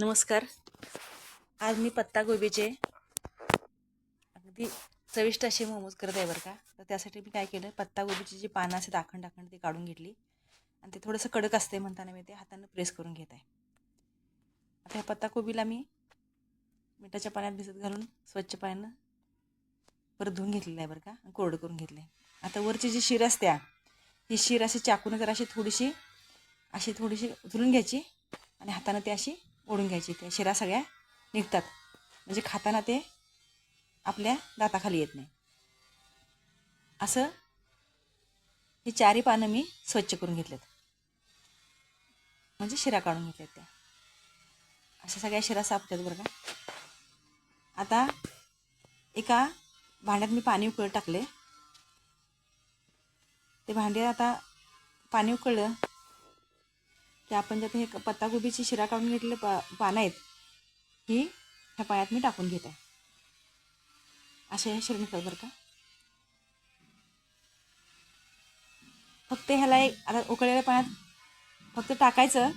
नमस्कार. आज मी पत्तागोबीचे अगदी चविष्ट असे मोमोज करत आहे बरं का. तर त्यासाठी मी काय केलं पत्तागोबीची जी पानं असे दाखण दाखण ती काढून घेतली. आणि ते थोडंसं कडक असते म्हणताना मी ते हातानं प्रेस करून घेत आहे. आता ह्या पत्ताकोबीला मी मिठाच्या पाण्यात भिजत घालून स्वच्छ पाण्यानं परत धुवून घेतलेलं आहे बरं का कोरडं करून घेतलं आहे आता वरची जी शीर असते ही शीर अशी चाकून जर अशी थोडीशी अशी थोडीशी उचलून घ्यायची आणि हातानं ती अशी ओढून घ्यायची त्या शिरा सगळ्या निघतात. म्हणजे खाताना ते आपल्या दाताखाली येत नाही. असं ही चारी पानं मी स्वच्छ करून घेतलेत. म्हणजे शिरा काढून घेतल्यात त्या. अशा सगळ्या शिरा साफ होतात बरं का. आता एका भांड्यात मी पाणी उकळत टाकले. ते भांडे आता पाणी उकळलं ते आपण ज्यात हे पत्ताकोबीची शिरा काढून घेतलेले पा पानं आहेत ही ह्या पाण्यात मी टाकून घेत. आहे असे हे शिरा बरं का. फक्त ह्याला एक आता उकळलेल्या पाण्यात फक्त टाकायचं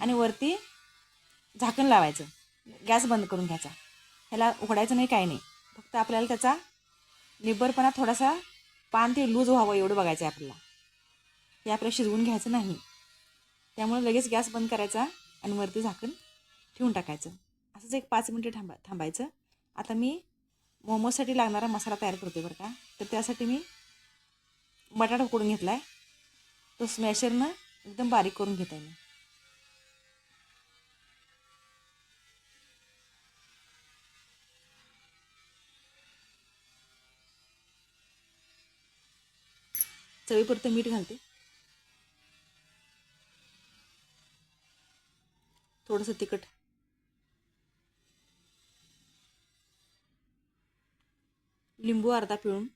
आणि वरती झाकण लावायचं. गॅस बंद करून घ्यायचा. ह्याला उघडायचं नाही काही नाही. फक्त आपल्याला त्याचा निब्बरपणा थोडासा पान ते लूज व्हावं एवढं बघायचं आहे आपल्याला. हे आपल्याला शिजवून घ्यायचं नाही. त्यामुळे लगेच गॅस बंद करायचा आणि वरती झाकण ठेवून टाकायचं. असंच एक पाच मिनटं थांबा थांबायचं. आता मी मोमोजसाठी लागणारा मसाला तयार करते बरं का. तर त्यासाठी मी बटाटा उकडून घेतला आहे तो स्मॅशरनं एकदम बारीक करून घेत आहे मी. चवीपुरतं मीठ घालते. थोडंसं तिखट. लिंबू अर्धा पिळून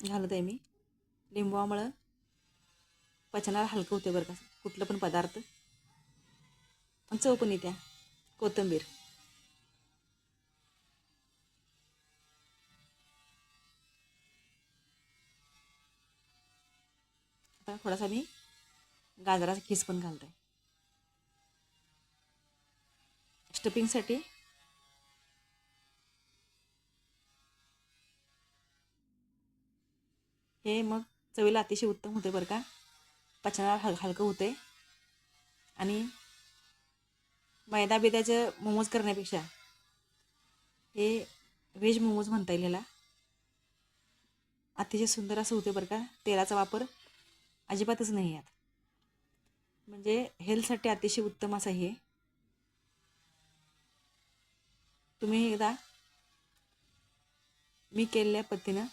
घालत आहे मी. लिंबूमुळं पचनाला हलकं होते बरं का. कुठलं पण पदार्थ. आणि चव पण येत्या. कोथिंबीर. आता थोडासा मी गाजराचा खीस पण घालत आहे स्टपिंगसाठी हे मग चवीला अतिशय उत्तम होते बरं का. पचनाला हल हलकं होते. आणि मैदा बिद्याचं मोमोज करण्यापेक्षा हे व्हेज मोमोज म्हणता येईल ह्याला. अतिशय सुंदर असं होते बरं का. तेलाचा वापर अजिबातच नाही यात. म्हणजे हेल्थसाठी अतिशय उत्तम असं हे. तुम्ही एकदा मी केलेल्या पद्धतीनं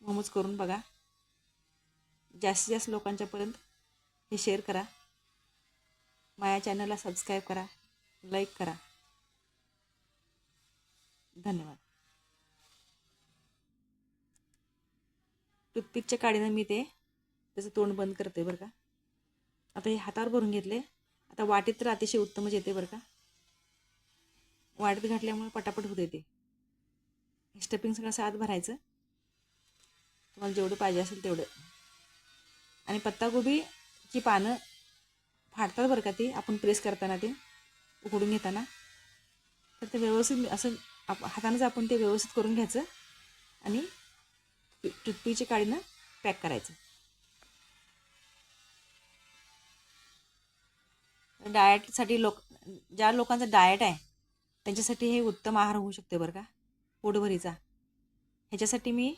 मोमोज करून बघा. जास्तीत जास्त लोकांच्यापर्यंत हे शेअर करा. माझ्या चॅनलला सबस्क्राईब करा लाईक करा. धन्यवाद. टूथपिकच्या काडीनं मी ते त्याचं तोंड बंद करते बरं का. आता हे हातावर भरून घेतले. आता वाटीत तर अतिशय उत्तमच येते बरं का. वाढत घातल्यामुळे पटापट होते ते स्टफिंग सगळं असं आत भरायचं. तुम्हाला जेवढं पाहिजे असेल तेवढं. आणि पत्ताकोबीची पानं फाटतात बरं का ती आपण प्रेस करताना ते उकडून घेताना. तर ते व्यवस्थित असं आप हातानंच आपण ते व्यवस्थित करून घ्यायचं आणि टुथपीच्या काळीनं पॅक करायचं. डाएटसाठी लोक ज्या लोकांचा डाएट आहे त्यांच्यासाठी हे उत्तम आहार होऊ शकते बरं का? पोटभरीचा. ह्याच्यासाठी मी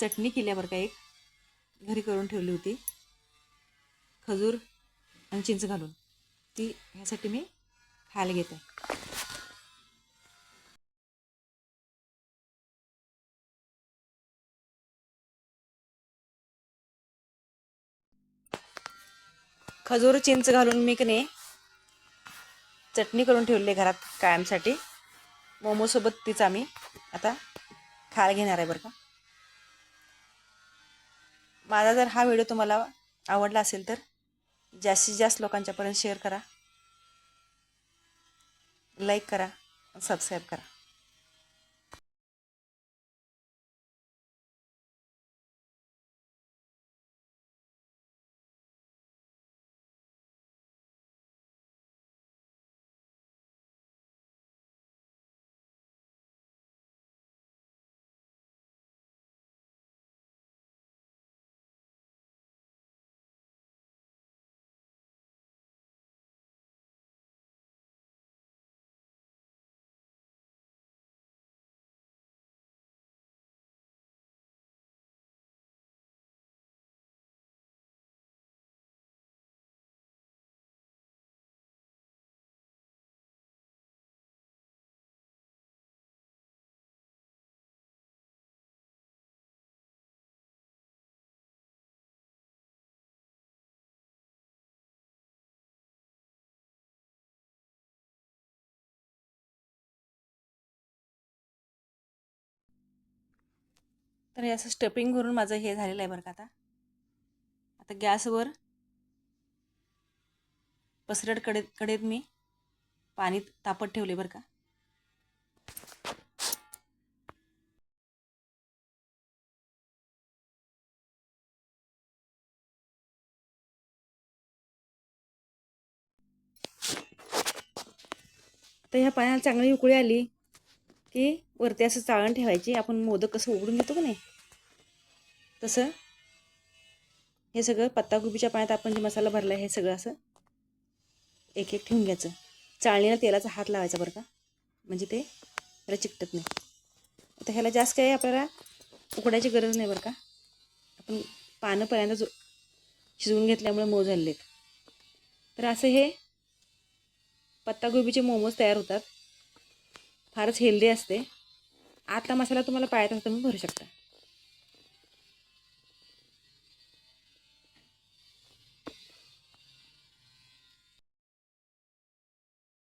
चटणी केल्या बरं का एक. घरी करून ठेवली होती. खजूर आणि चिंच घालून. ती ह्यासाठी मी खायला घेते. खजूर चिंच घालून मी की नाही चटणी करून ठेवली आहे घरात कायमसाठी. मोमोसोबत तीच आम्ही आता खायला घेणार आहे बरं का. माझा जर हा व्हिडिओ तुम्हाला आवडला असेल तर जास्तीत जास्त लोकांच्यापर्यंत शेअर करा. लाईक करा सबस्क्राईब करा. तर हे असं स्टपिंग करून माझं हे झालेलं आहे बरं का आता. आता गॅसवर पसरट कडेत कडेत मी पाणी तापत ठेवले बरं का. तर ह्या पाण्याला चांगली उकळी आली. की वरती असं चाळण ठेवायची. आपण मोदक कसं उघडून घेतो का नाही? तसं हे सगळं पत्तागोबीच्या पाण्यात आपण जे मसाला भरला आहे हे सगळं असं एक एक ठेवून घ्यायचं. चाळणीला तेलाचा हात लावायचा बरं का? म्हणजे ते त्याला चिकटत नाही. आता ह्याला जास्त काही आपल्याला उकडायची गरज नाही बरं का? आपण पानं पहिल्यांदा जो शिजवून घेतल्यामुळे मऊ झालेले आहेत. तर असं हे पत्तागोबीचे मोमोज तयार होतात. फारच हेल्दी असते. आतला मसाला तुम्हाला पाहिजे तर तुम्ही भरू शकता.